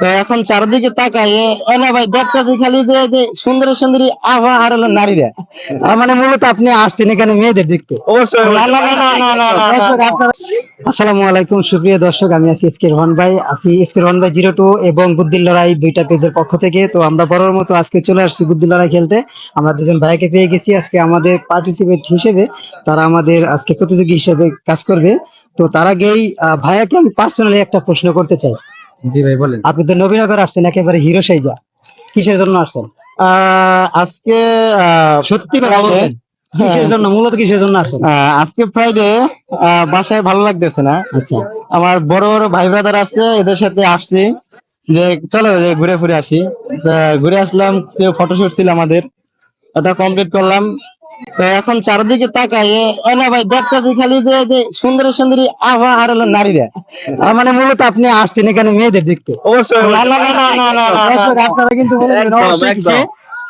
তো এখন চারদিকে তাকাই এলা ভাই দেখতে যে খালি যে যে সুন্দরী সুন্দরী আভা আর হলো নারীরা মানে মূলত আপনি আসছেন এখানে মেয়েদের দেখতে। অবশ্যই। আসসালামু আলাইকুম সুপ্রিয় দর্শক আমি আছি এসকে রোহন ভাই। আছি এসকে রোহন ভাই জিরো টু এবং বুদ্ধির লড়াই দুইটা পেজের পক্ষ থেকে। তো আমরা বড়র মতো আজকে চলে আসছি বুদ্ধির লড়াই খেলতে। আমরা দুজন ভাইকে পেয়ে গেছি আজকে আমাদের পার্টিসিপেট হিসেবে। তারা আমাদের আজকে প্রতিযোগী হিসেবে কাজ করবে। তো তার আগেই ভাইয়াকে আমি পার্সোনালি একটা প্রশ্ন করতে চাই। জি ভাই বলেন। আপনি তো নবীনগর আসছেন একেবারে হিরো সাইজা। কিসের জন্য আসছেন? আজকে সত্যি কথা বলবেন? কিসের জন্য মূলত কিসের জন্য আসছেন? আজকে ফ্রাইডে বাসায় ভালো লাগতেছে না। আচ্ছা। আমার বড় বড় ভাই ব্রাদার আসছে এদের সাথে আসছি। যে চলো যে ঘুরে ফিরে আসি। ঘুরে আসলাম ফটোশুট ছিল আমাদের। ওটা কমপ্লিট করলাম। এখন চারদিকে তাকাই এলা ভাই দেখতে যে খালি যে সুন্দরী সুন্দরী আভা আর হলো নারীরা। মানে মূলত আপনি আসছেন এখানে মেয়েদের দেখতে। অবশ্যই না না না না না না না, না। আপনারা কিন্তু।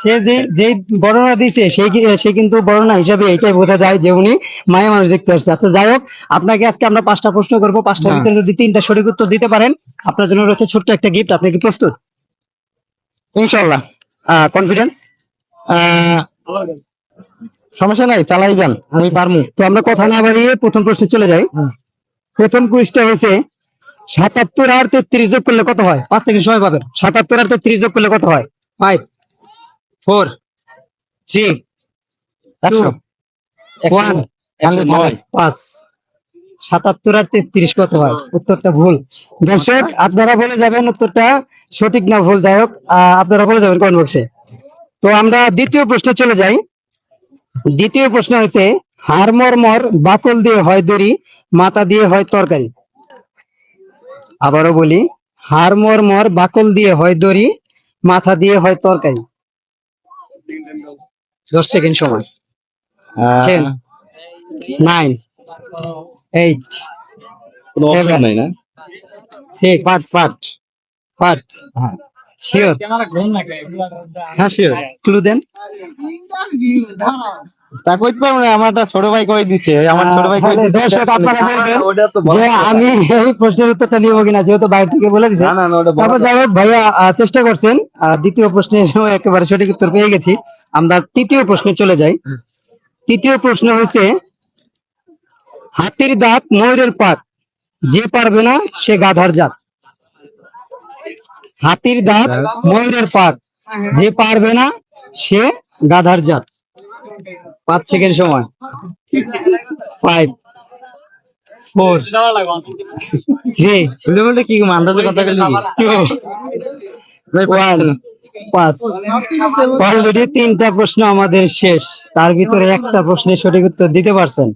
সে- যে যে বর্ণনা দিচ্ছে সেই সে কিন্তু বর্ণনা হিসাবে এটাই বোঝা যায় যে উনি মায়া মানুষ দেখতে আসছে। আচ্ছা যাই হোক আপনাকে আজকে আমরা পাঁচটা প্রশ্ন করব। পাঁচটার। ভিতরে যদি তিনটা সঠিক উত্তর দিতে পারেন আপনার জন্য রয়েছে ছোট্ট একটা গিফট আপনি কি প্রস্তুত? ইনশাল্লাহ কনফিডেন্স আহ, সমস্যা নাই চালাই যান আমি পারমু। তো আমরা কথা না বাড়িয়ে প্রথম প্রশ্নে চলে যাই। প্রথম কুইজটা হয়েছে সাতাত্তর আর তেত্রিশ যোগ করলে কত হয়? পাঁচ সেকেন্ড সময় পাবেন। সাতাত্তর আর তেত্রিশ যোগ করলে কত হয়? ফাইভ ফোর থ্রি একশো। ওয়ান হান্ড্রেড পাঁচ সাতাত্তর আর তেত্রিশ কত হয়? উত্তরটা ভুল। দর্শক আপনারা বলে যাবেন উত্তরটা সঠিক না ভুল যাই হোক আপনারা বলে যাবেন কমেন্ট বক্সে তো আমরা দ্বিতীয় প্রশ্নে চলে যাই। দ্বিতীয় প্রশ্ন হচ্ছে হাড় মর বাকল দিয়ে হয় দড়ি মাথা দিয়ে হয় তরকারি। আবারও বলি হাড় মর বাকল দিয়ে হয় দড়ি মাথা দিয়ে হয় তরকারি। দশ সেকেন্ড সময়। Ten. নাইন এইট কোনো option Seven. নাই না? সিক্স পাঁচ পাঁচ পাঁচ হ্যাঁ। শিওর হ্যাঁ sure। ক্লু দেন। তা কইতে পারব না আমার একটা ছোট ভাই কই দিচ্ছে আমার ছোট ভাই কই দর্শক আপনারা বলবেন। যে আমি এই প্রশ্নের উত্তরটা নিব কিনা যেহেতু বাইরে থেকে বলে দিছে। না না ওটা তারপর যাই হোক ভাইয়া চেষ্টা করছেন। দ্বিতীয় প্রশ্নের একেবারে সঠিক উত্তর পেয়ে গেছি। আমরা তৃতীয় প্রশ্নে চলে যাই। তৃতীয় প্রশ্ন হচ্ছে হাতির দাঁত ময়ূরের পাক যে পারবে না সে গাধার জাত। হাতির দাঁত ময়ূরের পাক যে পারবে না সে গাধার জাত। পাঁচ সেকেন্ড সময়। ফাইভ ফোর থ্রি বলতে কি আন্দাজে কথা বলি টু ওয়ান পাঁচ অলরেডি তিনটা প্রশ্ন আমাদের শেষ। তার ভিতরে একটা প্রশ্নের সঠিক উত্তর দিতে পারছেন।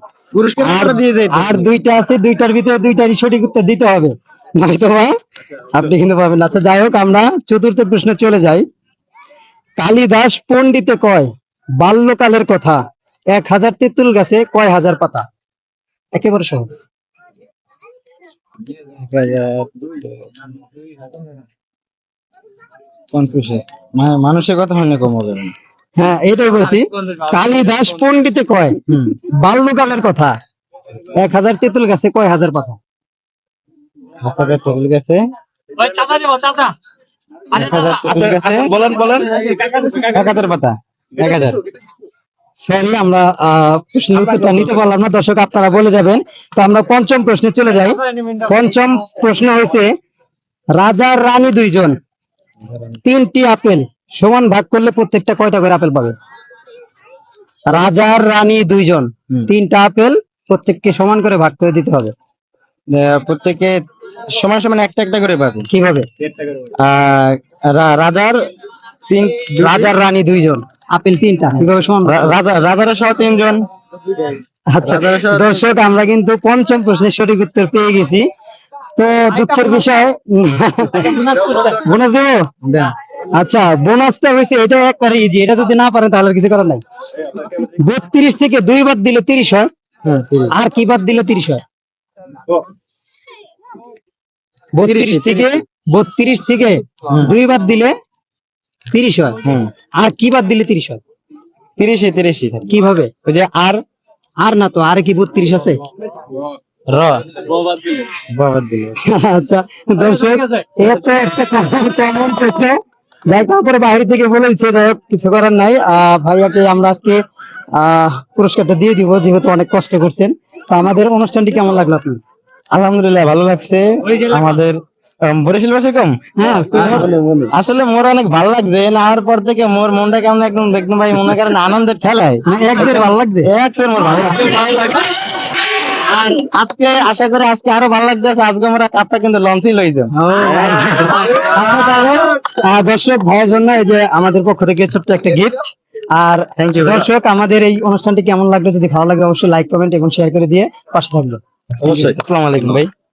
আর দুইটা আছে দুইটার ভিতরে দুইটারই সঠিক উত্তর দিতে হবে। নয়তো আপনি কিন্তু পাবেন। আচ্ছা যাই হোক আমরা চতুর্থ প্রশ্নে চলে যাই। কালিদাস পণ্ডিতে কয়? বাল্যকালের কথা। এক হাজার তেঁতুল গাছে কয় হাজার পাতা? একেবারে সহজ। মানে মানুষের কথা হয় না কম হবে না। হ্যাঁ এইটাই বলছি। কালিদাস পণ্ডিতে কয়? বাল্যকালের কথা। এক হাজার তেঁতুল গাছে কয় হাজার পাতা? হাজার তেঁতুল গেছে এক হাজার তেঁতুল গেছে বলেন বলেন। এক হাজার পাতা। এক হাজার। সরি আমরা আহ, প্রশ্নের উত্তরটা নিতে পারলাম না দর্শক আপনারা বলে যাবেন। তো আমরা পঞ্চম প্রশ্নে চলে যাই। পঞ্চম প্রশ্ন হয়েছে রাজার রানী দুইজন তিনটি আপেল সমান ভাগ করলে প্রত্যেকটা কয়টা করে আপেল পাবে? রাজার রানী দুইজন। তিনটা আপেল প্রত্যেককে সমান করে ভাগ করে দিতে হবে। আহ, প্রত্যেকে সমান সমান একটা একটা করে পাবে। কীভাবে? আহ, রা- রাজার তিন রাজার রানী দুইজন। আপেল তিনটা কীভাবে সমান? রাজা রাজারা সহ তিনজন। আচ্ছা দর্শক আমরা কিন্তু পঞ্চম প্রশ্নের সঠিক উত্তর পেয়ে গেছি। তো দুঃখের বিষয় বোনাস দেবো? আচ্ছা বোনাসটা হয়েছে এটা একবারে ইজি এটা যদি না পারেন তাহলে কিছু করার নাই। বত্রিশ থেকে দুই বার দিলে তিরিশ হয়। আর কি বার দিলে তিরিশ হয়? বত্রিশ থেকে বত্রিশ থেকে দুই বার দিলে তিরিশ হয় আর কি বাদ দিলে তিরিশ হয় তিরিশে তিরিশই থাকে কীভাবে? ওই যে আর? আর না তো আর কি বত্রিশ আছে? র। আচ্ছা দর্শক এত একটা কেমন করছে যাই তারপরে বাইরে থেকে বলেছে যাই কিছু করার নাই। আহ, ভাইয়াকে আমরা আজকে আহ পুরস্কারটা দিয়ে দিব যেহেতু অনেক কষ্ট করছেন। তো আমাদের অনুষ্ঠানটি কেমন লাগল আপনার? আলহামদুলিল্লাহ ভালো লাগছে। আমাদের আম, বরিশাল কম হ্যাঁ আসলে মোর অনেক ভালো লাগছে না হওয়ার পর থেকে মোর মনটা কেমন একদম দেখুন ভাই মনে করেন আনন্দের ঠেলায়। একদের ভালো লাগছে। একদম মোর ভালো লাগছে। আজকে আশা করি আজকে আরও ভালো লাগতেছে আজকে আমরা কাপটা কিন্তু লঞ্চই লই দর্শক ভাইয়ের জন্য এই যে আমাদের পক্ষ থেকে ছোট্ট একটা গিফট আর। দর্শক আমাদের এই অনুষ্ঠানটি কেমন লাগল যদি ভালো লাগে অবশ্যই লাইক কমেন্ট এবং শেয়ার করে দিয়ে পাশে থাকবে। অবশ্যই আসসালামু আলাইকুম ভাই।